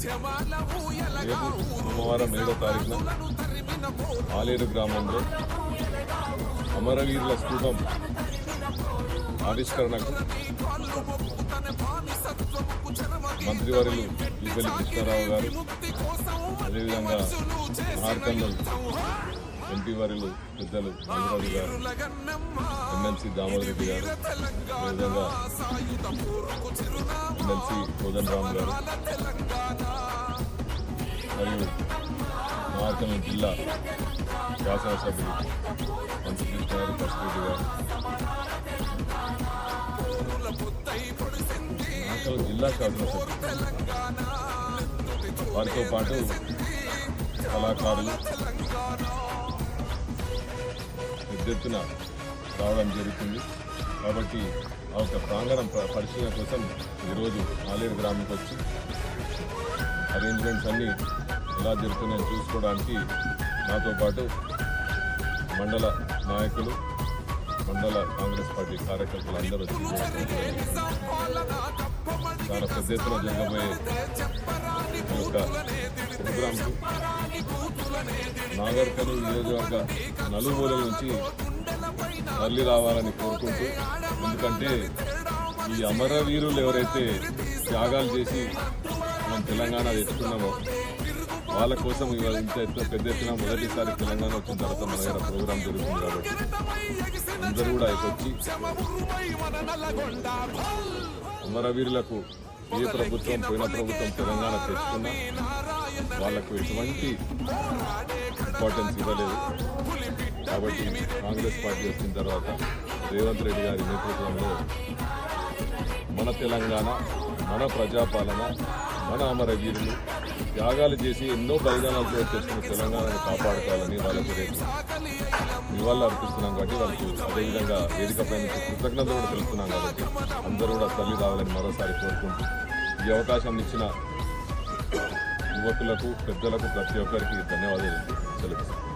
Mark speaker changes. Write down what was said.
Speaker 1: రేపు సోమవారం ఏడో తారీఖున ఆలేరు గ్రామంలో అమరవీరుల స్థూపం ఆవిష్కరణకు మంత్రివర్యులు ఈపల్లి కృష్ణారావు గారు అదేవిధంగా మహార్కన్నల్ ఎంపీ వారిలు పెద్దలు నాగరాజు గారు ఎమ్మెల్సీ దామోదర్ రెడ్డి గారు అదేవిధంగా ఎమ్మెల్సీ కోదన్ రామ్ గారు మరియు మహార్కన్నల్ జిల్లా శాసనసభ్యులు మంత్రి కృష్ణ గారు పసుపురెడ్డి గారు. జిల్లా శాసనసభ్యులు. వారితో పాటు కళాకారులు పెద్ద ఎత్తున రావడం జరుగుతుంది. కాబట్టి ఆ యొక్క ప్రాంగణం పరిశీలన కోసం ఈరోజు ఆలేరు గ్రామంకి వచ్చి అరేంజ్మెంట్స్ అన్నీ ఎలా జరుగుతున్నాయో చూసుకోవడానికి నాతో పాటు మండల నాయకులు మండల కాంగ్రెస్ పార్టీ కార్యకర్తలు అందరూ వచ్చి చాలా పెద్ద ఎత్తున జరగబోయే యొక్క ప్రోగ్రాంకు నాగర్ నియోజకవర్గ నలుమూలల నుంచి తరలి రావాలని కోరుకుంటూ ఎందుకంటే ఈ అమరవీరులు ఎవరైతే త్యాగాలు చేసి మనం తెలంగాణ తెచ్చుకున్నామో వాళ్ళ కోసం ఇవాళ ఇంత ఎత్తున పెద్ద ఎత్తున మొదటిసారి తెలంగాణ వచ్చిన తర్వాత మన దగ్గర ప్రోగ్రామ్ జరుగుతుంది కాబట్టి అందరూ కూడా వచ్చి అమరవీరులకు ఏ ప్రభుత్వం పోయిన ప్రభుత్వం తెలంగాణ తెచ్చుకున్నా వాళ్ళకు ఎటువంటి ఇంపార్టెన్స్ ఇవ్వలేదు. కాబట్టి కాంగ్రెస్ పార్టీ వచ్చిన తర్వాత రేవంత్ రెడ్డి గారి నేతృత్వంలో మన తెలంగాణ మన ప్రజాపాలన మన అమరవీరులు త్యాగాలు చేసి ఎన్నో బలిదానాలు చేసుకుని తెలంగాణను కాపాడుకోవాలని వాళ్ళకి రేపు నివాళులు అర్పిస్తున్నాం కాబట్టి వాళ్ళకి అదేవిధంగా వేదికపై నుంచి కృతజ్ఞత కూడా తెలుస్తున్నాం కాబట్టి అందరూ కూడా తల్లి రావాలని మరోసారి కోరుకుంటూ ఈ అవకాశం ఇచ్చిన యువకులకు పెద్దలకు ప్రతి ఒక్కరికి ధన్యవాదాలు తెలుపుతున్నాను